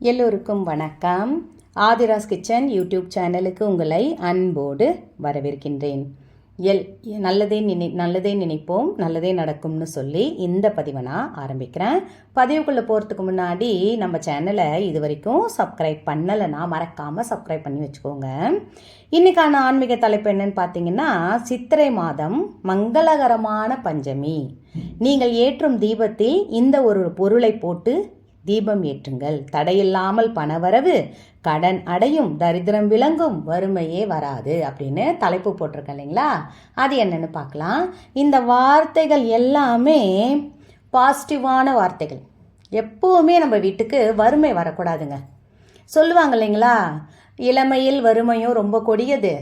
எல்லோருக்கும் வணக்கம். Aadhira's kitchen YouTube சேனலுக்கு உங்களை அன்போடு வரவேற்கின்றேன். எல் நல்லதே நினை நல்லதே நினைப்போம் நல்லதே நடக்கும்னு சொல்லி இந்த பதிவை நான் ஆரம்பிக்கிறேன். பதிவுக்குள்ளே போகிறதுக்கு முன்னாடி நம்ம சேனலை இது வரைக்கும் சப்ஸ்கிரைப் பண்ணலைன்னா மறக்காமல் சப்ஸ்கிரைப் பண்ணி வச்சுக்கோங்க. இன்றைக்கான ஆன்மீக தலைப்பு என்னன்னு பார்த்தீங்கன்னா சித்திரை மாதம் மங்களகரமான பஞ்சமி. நீங்கள் ஏற்றும் தீபத்தில் இந்த ஒரு பொருளை போட்டு தீபம் ஏற்றுங்கள். தடையில்லாமல் பணவரவு கடன் அடையும் தரித்திரம் விளங்கும் வறுமையே வராது அப்படின்னு தலைப்பு போட்டிருக்கேன் இல்லைங்களா? அது என்னன்னு பார்க்கலாம். இந்த வார்த்தைகள் எல்லாமே பாசிட்டிவான வார்த்தைகள். எப்போவுமே நம்ம வீட்டுக்கு வறுமை வரக்கூடாதுங்க. சொல்லுவாங்க இல்லைங்களா? இளமையில் வறுமையும் ரொம்ப கொடியது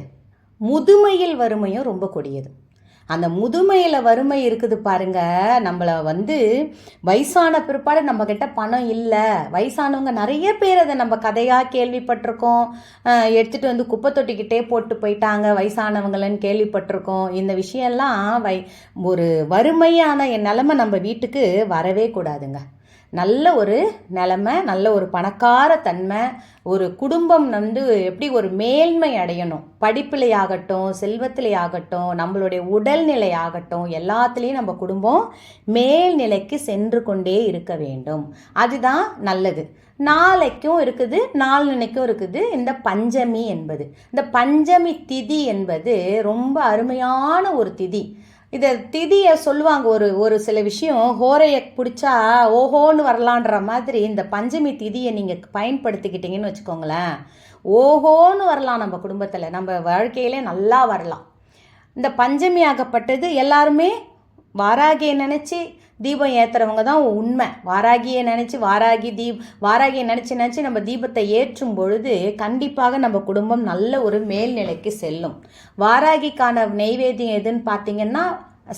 முதுமையில் வறுமையும் ரொம்ப கொடியது. அந்த முதுமையில் வறுமை இருக்குது பாருங்க. நம்மளை வந்து வயசான பிற்பாடு நம்ம கிட்ட பணம் இல்லை. வயசானவங்க நிறைய பேர் அதை நம்ம கதையாக கேள்விப்பட்டிருக்கோம். எடுத்துட்டு வந்து குப்பை தொட்டிக்கிட்டே போட்டு போயிட்டாங்க. வயசானவங்களன்னு கேள்விப்பட்டிருக்கோம். இந்த விஷயம்லாம் வை ஒரு வறுமையான என் நிலமை நம்ம வீட்டுக்கு வரவே கூடாதுங்க. நல்ல ஒரு நிலமை நல்ல ஒரு பணக்கார தன்மை ஒரு குடும்பம் வந்து எப்படி ஒரு மேல்மை அடையணும்? படிப்பிலே ஆகட்டும் செல்வத்திலே ஆகட்டும் நம்மளுடைய உடல்நிலை ஆகட்டும் எல்லாத்துலேயும் நம்ம குடும்பம் மேல்நிலைக்கு சென்று கொண்டே இருக்க வேண்டும். அதுதான் நல்லது. நாளைக்கும் இருக்குது நாளன்னைக்கும் இருக்குது. இந்த பஞ்சமி என்பது. இந்த பஞ்சமி திதி என்பது ரொம்ப அருமையான ஒரு திதி. இதை திதியை சொல்லுவாங்க ஒரு ஒரு சில விஷயம் ஹோரையை பிடிச்சா ஓஹோன்னு வரலான்ற மாதிரி இந்த பஞ்சமி திதியை நீங்கள் பயன்படுத்திக்கிட்டீங்கன்னு வச்சுக்கோங்களேன். ஓஹோன்னு வரலாம் நம்ம குடும்பத்தில். நம்ம வாழ்க்கையிலே நல்லா வரலாம். இந்த பஞ்சமி ஆகப்பட்டது எல்லாருமே வாராகியை நினச்சி தீபம் ஏற்றுறவங்க தான் உண்மை. வாராகியை நினச்சி வாராகி தீப் வாராகியை நினச்சி நினச்சி நம்ம தீபத்தை ஏற்றும் பொழுது கண்டிப்பாக நம்ம குடும்பம் நல்ல ஒரு மேல்நிலைக்கு செல்லும். வாராகிக்கான நெய்வேத்தியம் எதுன்னு பார்த்தீங்கன்னா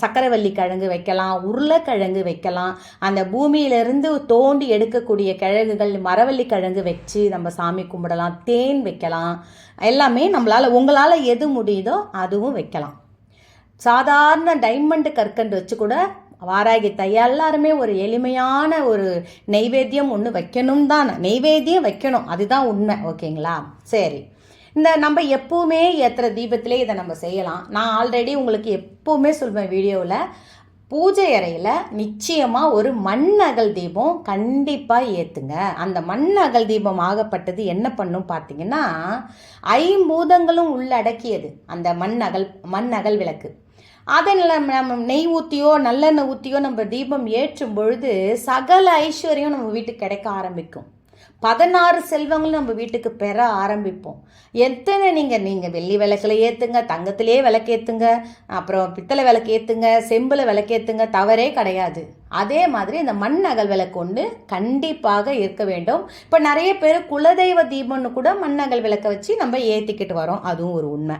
சக்கரவள்ளி கிழங்கு வைக்கலாம் உருளைக்கிழங்கு வைக்கலாம். அந்த பூமியிலிருந்து தோண்டி எடுக்கக்கூடிய கிழங்குகள் மரவள்ளி கிழங்கு வச்சு நம்ம சாமி கும்பிடலாம் தேன் வைக்கலாம். எல்லாமே நம்மளால் உங்களால் எது முடியுதோ அதுவும் வைக்கலாம். சாதாரண டைமண்ட் கற்கண்டு வச்சு கூட வாராகி தையா எல்லாருமே ஒரு எளிமையான ஒரு நெய்வேத்தியம் ஒன்று வைக்கணும் தான். நெய்வேத்தியம் வைக்கணும். அதுதான் உண்மை. ஓகேங்களா? சரி. இந்த நம்ம எப்பவுமே ஏற்றுற தீபத்திலே இதை நம்ம செய்யலாம். நான் ஆல்ரெடி உங்களுக்கு எப்போவுமே சொல்வேன் வீடியோவில் பூஜை அறையில் நிச்சயமாக ஒரு மண் அகல் தீபம் கண்டிப்பாக ஏற்றுங்க அந்த மண் அகல் தீபம் ஆகப்பட்டது என்ன பண்ணும் பார்த்தீங்கன்னா ஐம்பூதங்களும் உள்ளடக்கியது. அந்த மண் அகல் மண் அகல் விளக்கு. அதில் நம்ம நெய் ஊற்றியோ நல்லெண்ணெய் ஊற்றியோ நம்ம தீபம் ஏற்றும் பொழுது சகல ஐஸ்வர்யம் நம்ம வீட்டுக்கு கிடைக்க ஆரம்பிக்கும். பதினாறு செல்வங்களும் நம்ம வீட்டுக்கு பெற ஆரம்பிப்போம். எத்தனை நீங்கள் நீங்கள் வெள்ளி விளக்கில் ஏற்றுங்க தங்கத்திலே விளக்கேற்றுங்க அப்புறம் பித்தளை விளக்கு ஏற்றுங்க செம்பில் விளக்கு ஏற்றுங்க தவறே கிடையாது. அதே மாதிரி இந்த மண் அகல் விளக்கு ஒன்று கண்டிப்பாக இருக்க வேண்டும். இப்போ நிறைய பேர் குலதெய்வ தீபம்னு கூட மண் அகல் விளக்கை வச்சு நம்ம ஏற்றிக்கிட்டு வரோம். அதுவும் ஒரு உண்மை.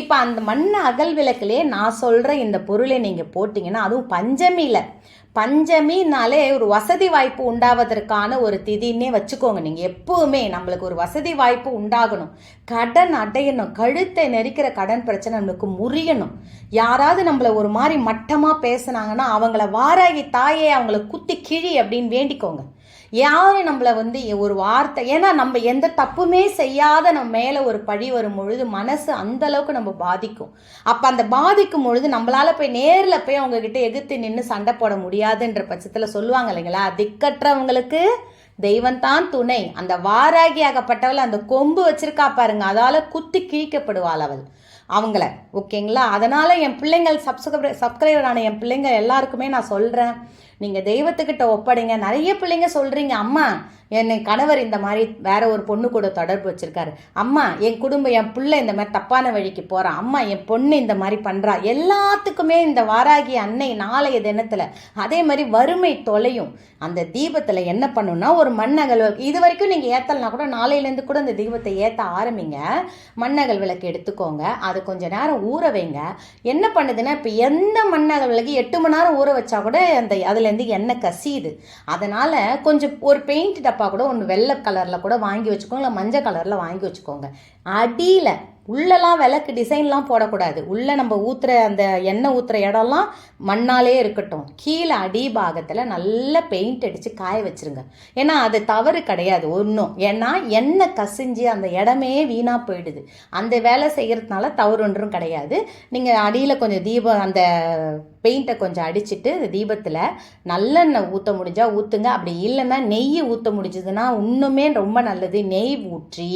இப்போ அந்த மண் அகல் விளக்குலேயே நான் சொல்கிற இந்த பொருளை நீங்கள் போட்டிங்கன்னா அதுவும் பஞ்சமியில் பஞ்சமினாலே ஒரு வசதி வாய்ப்பு உண்டாவதற்கான ஒரு திதின்னே வச்சுக்கோங்க. நீங்கள் எப்பவுமே நம்மளுக்கு ஒரு வசதி வாய்ப்பு உண்டாகணும். கடன் அடையணும். கழுத்தை நெரிக்கிற கடன் பிரச்சனை நம்மளுக்கு முறியணும். யாராவது நம்மளை ஒரு மாதிரி மட்டமாக பேசுனாங்கன்னா அவங்கள வாராகி தாயே அவங்கள குத்தி கிழி அப்படின்னு வேண்டிக்கோங்க. யாரும் நம்மளை வந்து ஒரு வார்த்தை ஏன்னா நம்ம எந்த தப்புமே செய்யாத நம்ம மேலே ஒரு பழி வரும் பொழுது மனசு அந்த அளவுக்கு நம்ம பாதிக்கும். அப்போ அந்த பாதிக்கும் பொழுது நம்மளால போய் நேரில் போய் அவங்கக்கிட்ட எதிர்த்து நின்று சண்டை போட முடியாதுன்ற பட்சத்தில் சொல்லுவாங்க இல்லைங்களா? திக்கற்றவங்களுக்கு தெய்வந்தான் துணை. அந்த வாராகி ஆகப்பட்டவள் அந்த கொம்பு வச்சிருக்கா பாருங்க அதால் குத்தி கிழிக்கப்படுவாள் அவள். அவங்கள ஓகேங்களா? அதனால் என் பிள்ளைங்கள் சப்ஸ்கிரைபர் சப்ஸ்கிரைபரான என் பிள்ளைங்க எல்லாருக்குமே நான் சொல்கிறேன் நீங்கள் தெய்வத்துக்கிட்ட ஒப்படைங்க. நிறைய பிள்ளைங்க சொல்கிறீங்க அம்மா என் கணவர் இந்த மாதிரி வேற ஒரு பொண்ணு கூட தொடர்பு வச்சுருக்காரு. அம்மா என் குடும்பம் என் பிள்ளை இந்த மாதிரி தப்பான வழிக்கு போகிறான் அம்மா என் பொண்ணு இந்த மாதிரி பண்ணுறா எல்லாத்துக்குமே இந்த வாராகி அன்னை நாளைய தினத்தில் அதே மாதிரி வறுமை தொலையும். அந்த தீபத்தில் என்ன பண்ணுன்னா ஒரு மண்ணகல் இது வரைக்கும் நீங்கள் ஏற்றலனா கூட நாளையிலேருந்து கூட அந்த தீபத்தை ஏற்ற ஆரம்பிங்க. மண்ணகல் விளக்கு எடுத்துக்கோங்க. அது கொஞ்சம் நேரம் ஊற வைங்க. என்ன பண்ணுதுன்னா இப்போ எந்த மண்ணகல் விளக்கு எட்டு மணி நேரம் ஊற வச்சா கூட அந்த அதில் அதுலேருந்து எண்ணெய் கசியுது. அதனால் கொஞ்சம் ஒரு பெயிண்ட் டப்பா கூட ஒன்று வெள்ளை கலரில் கூட வாங்கி வச்சுக்கோங்க இல்லை மஞ்சள் கலரில் வாங்கி வச்சுக்கோங்க. அடியில் உள்ளெல்லாம் விளக்கு டிசைன்லாம் போடக்கூடாது. உள்ளே நம்ம ஊற்றுற அந்த எண்ணெய் ஊற்றுற இடம்லாம் மண்ணாலே இருக்கட்டும். கீழே அடி பாகத்தில் நல்ல பெயிண்ட் அடித்து காய வச்சிருங்க. ஏன்னா அது தவறு கிடையாது ஒன்றும் ஏன்னா எண்ணெய் கசிஞ்சு அந்த இடமே வீணாக போயிடுது. அந்த வேலை செய்கிறதுனால தவறு ஒன்றும் கிடையாது. நீங்கள் அடியில் கொஞ்சம் தீபம் அந்த பெயிண்ட்டை கொஞ்சம் அடிச்சிட்டு தீபத்தில் நல்லெண்ணெய் ஊற்ற முடிஞ்சால் ஊற்றுங்க அப்படி இல்லைன்னா நெய் ஊற்ற முடிஞ்சதுன்னா இன்னுமே ரொம்ப நல்லது. நெய் ஊற்றி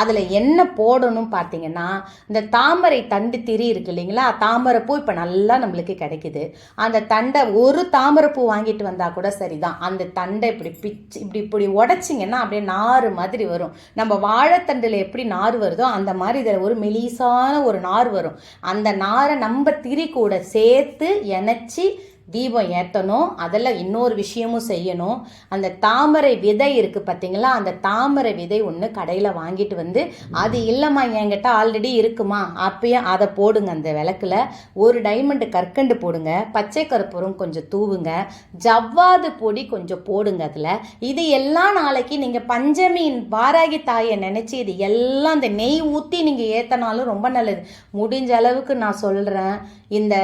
அதில் என்ன போடணும் பார்த்தீங்கன்னா இந்த தாமரை தண்டு திரி இருக்கு இல்லைங்களா? தாமரைப்பூ இப்போ நல்லா நம்மளுக்கு கிடைக்குது. அந்த தண்டை ஒரு தாமரைப்பூ வாங்கிட்டு வந்தால் கூட சரிதான். அந்த தண்டை இப்படி பிச்சு இப்படி இப்படி உடச்சிங்கன்னா அப்படியே நார் மாதிரி வரும். நம்ம வாழைத்தண்டில் எப்படி நார் வருதோ அந்த மாதிரி இதில் ஒரு மெலிசான ஒரு நார் வரும். அந்த நாரை நம்ம திரி கூட சேர்த்து இணைச்சி தீபம் ஏற்றணும் அதில் இன்னொரு விஷயமும் செய்யணும். அந்த தாமரை விதை இருக்குது பார்த்தீங்களா அந்த தாமரை விதை ஒன்று கடையில் வாங்கிட்டு வந்து அது இல்லைம்மா என்கிட்ட ஆல்ரெடி இருக்குமா? அப்பயே அதை போடுங்க அந்த விளக்குல. ஒரு டைமண்டு கற்கண்டு போடுங்க பச்சை கருப்பூரம் கொஞ்சம் தூவுங்க ஜவ்வாது பொடி கொஞ்சம் போடுங்க அதில். இது எல்லா நாளைக்கு நீங்கள் பஞ்சமியின் வாராகி தாயை நினச்சி இது எல்லாம் அந்த நெய் ஊற்றி நீங்கள் ஏற்றினாலும் ரொம்ப நல்லது. முடிஞ்ச அளவுக்கு நான் சொல்கிறேன் இந்த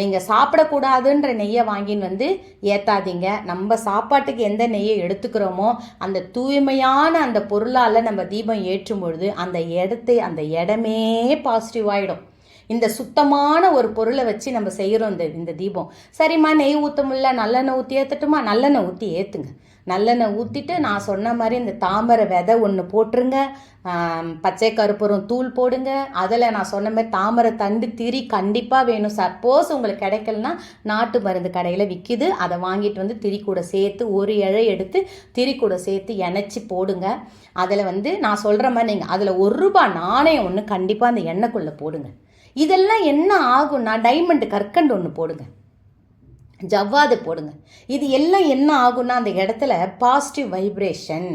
நீங்கள் சாப்பிடக்கூடாதுன்ற நெய்யை வாங்கின்னு வந்து ஏற்றாதீங்க நம்ம சாப்பாட்டுக்கு எந்த நெய்யை எடுத்துக்கிறோமோ அந்த தூய்மையான அந்த பொருளால் நம்ம தீபம் ஏற்றும் பொழுது அந்த இடத்தை அந்த இடமே பாசிட்டிவ் ஆகிடும் இந்த சுத்தமான ஒரு பொருளை வச்சு நம்ம செய்கிறோம் இந்த இந்த தீபம். சரிம்மா நெய் ஊற்ற முடியல நல்லெண்ணெய் ஊற்றி ஏற்றட்டுமா நல்லெண்ணெய் ஊற்றி ஏற்றுங்க நல்லெண்ணெய் ஊற்றிட்டு நான் சொன்ன மாதிரி இந்த தாமரை விதை ஒன்று போட்டுருங்க. பச்சை கருப்பூரம் தூள் போடுங்க. அதில் நான் சொன்ன மாதிரி தாமரை தண்டு திரி கண்டிப்பாக வேணும் சப்போஸ் உங்களுக்கு கிடைக்கலனா நாட்டு மருந்து கடையில் விற்கிது அதை வாங்கிட்டு வந்து திரி கூட சேர்த்து ஒரு இழை எடுத்து திரி கூட சேர்த்து இணைச்சி போடுங்க. அதில் வந்து நான் சொல்கிற மாதிரி நீங்கள் அதில் ஒரு ரூபாய் நாணயம் ஒன்று கண்டிப்பாக அந்த எண்ணெய்க்குள்ளே போடுங்க. இதெல்லாம் என்ன ஆகும்னா டைமண்டு கற்கண்டு ஒன்று போடுங்க. ஜவ்வாது போடுங்க. இது எல்லாம் என்ன ஆகும்னா அந்த இடத்துல பாசிட்டிவ் வைப்ரேஷன்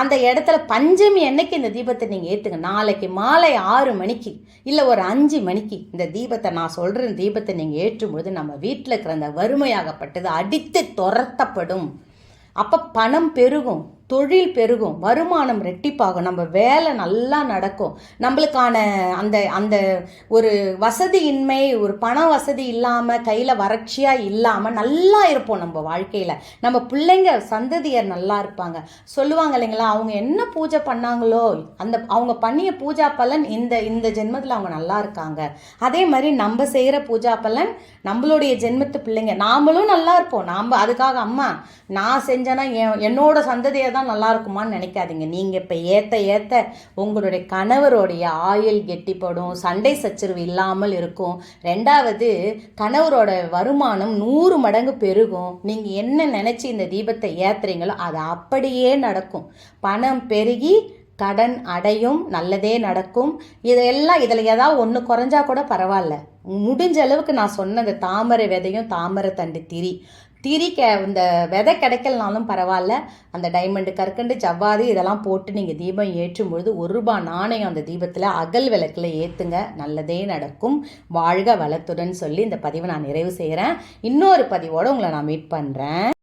அந்த இடத்துல பஞ்சமி அன்னைக்கு இந்த தீபத்தை நீங்கள் ஏற்றுங்க நாளைக்கு மாலை ஆறு மணிக்கு இல்லை ஒரு அஞ்சு மணிக்கு இந்த தீபத்தை நான் சொல்கிற தீபத்தை நீங்கள் ஏற்றும்பொழுது நம்ம வீட்டில் இருக்கிற அந்த வறுமையாகப்பட்டது அடித்து துரத்தப்படும். அப்போ பணம் பெருகும். தொழில் பெருகும் வருமானம் ரெட்டிப்பாகும் நம்ம வேலை நல்லா நடக்கும். நம்மளுக்கான அந்த அந்த ஒரு வசதியின்மை ஒரு பண வசதி இல்லாமல் கையில் வறட்சியாக இல்லாமல் நல்லா இருப்போம் நம்ம வாழ்க்கையில். நம்ம பிள்ளைங்க சந்ததியர் நல்லா இருப்பாங்க. சொல்லுவாங்க இல்லைங்களா அவங்க என்ன பூஜை பண்ணாங்களோ அந்த அவங்க பண்ணிய பூஜா பலன் இந்த இந்த ஜென்மத்தில் அவங்க நல்லா இருக்காங்க. அதே மாதிரி நம்ம செய்கிற பூஜா பலன் நம்மளுடைய ஜென்மத்து பிள்ளைங்க. நாமளும் நல்லா இருப்போம். நாம் அதுக்காக அம்மா நான் செஞ்சேன்னா என்னோட சந்ததியை தான் நல்லா இருக்குமான்னு நினைக்காதீங்க. நீங்கள் இப்போ ஏற்ற ஏற்ற உங்களுடைய கணவருடைய ஆயுள் கெட்டிப்படும் சண்டை சச்சரவு இல்லாமல் இருக்கும். ரெண்டாவது கணவரோட வருமானம் நூறு மடங்கு பெருகும். நீங்கள் என்ன நினச்சி இந்த தீபத்தை ஏற்றுறீங்களோ அது அப்படியே நடக்கும். பணம் பெருகி கடன் அடையும் நல்லதே நடக்கும். இதெல்லாம் இதில் ஏதாவது ஒன்று குறைஞ்சா கூட பரவாயில்ல. முடிஞ்ச அளவுக்கு நான் சொன்ன அந்த தாமரை விதையும் தாமரை தண்டு திரி. திரி இந்த விதை கிடைக்கலனாலும் பரவாயில்ல. அந்த டைமண்டு கற்கண்டு ஜவ்வாது இதெல்லாம் போட்டு நீங்கள் தீபம் ஏற்றும் பொழுது ஒரு ரூபாய் நாணயம் அந்த தீபத்தில் அகல் விளக்கில் ஏற்றுங்க நல்லதே நடக்கும். வாழ்க வளத்துடன் சொல்லி இந்த பதிவை நான் நிறைவு செய்கிறேன் இன்னொரு பதிவோடு உங்களை நான் மீட் பண்ணுறேன்